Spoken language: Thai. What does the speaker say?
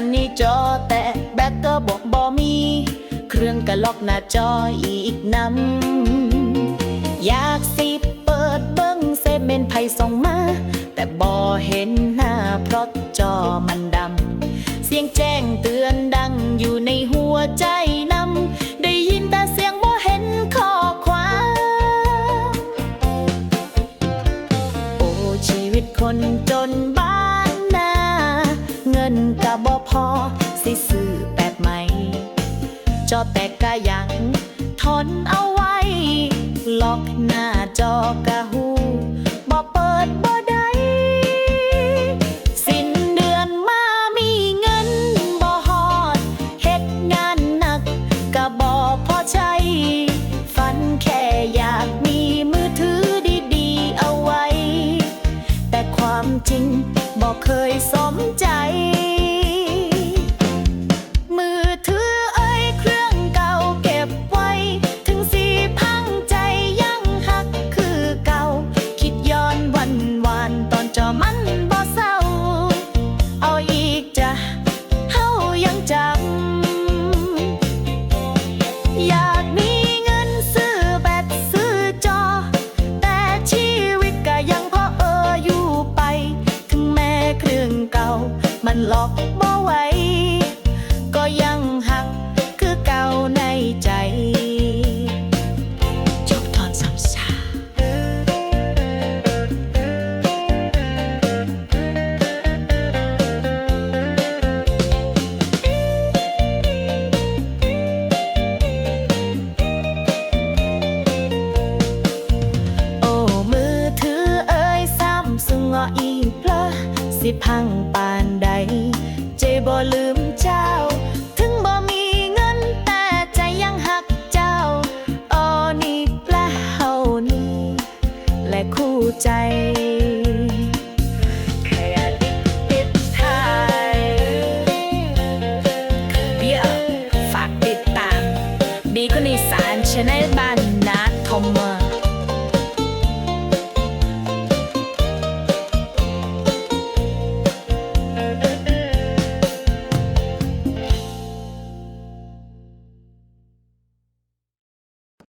นนี่จอแตะแบตก็บอกบอมี เครื่องกะล็อกหน้าจออีกนำอยากสิเปิดเบิ้งเซเมนไพ่ส่งมา แต่บอเห็นหน้าเพราะจอมันดำ เสียงแจ้งเตือนดังอยู่ในหัวใจนำ ได้ยินแต่เสียงบอเห็นข้อความโอ้ชีวิตคนจน สิซื้อแปดไหม จอแตกกะยังทนเอาไว้ ล็อกหน้าจอกะหูบ่เปิดบ่ได้สิ้นเดือนมามีเงินบ่ฮอดเฮ็ดงานหนักกะบ่พอใช้ ฝันแค่อยากมีมือถือดีๆเอาไว้ แต่ความจริงบอกเคยส ยังจำอยากมีเงินซื้อแบตซื้อจอ แต่ชีวิตก็ยังพอเอออยู่ไป ถึงแม้เครื่องเก่า มันหลอกบ่ ออีเพลสิพังปานใด เจบ่ลืมเจ้า ถึงบ่มีเงินแต่ใจยังหักเจ้าอ้นี่แปลเฮานี่และคู่ใจแค่ดิติดไทยเดี๋ยฝากติดตาม ดีกว่านิสานชาแน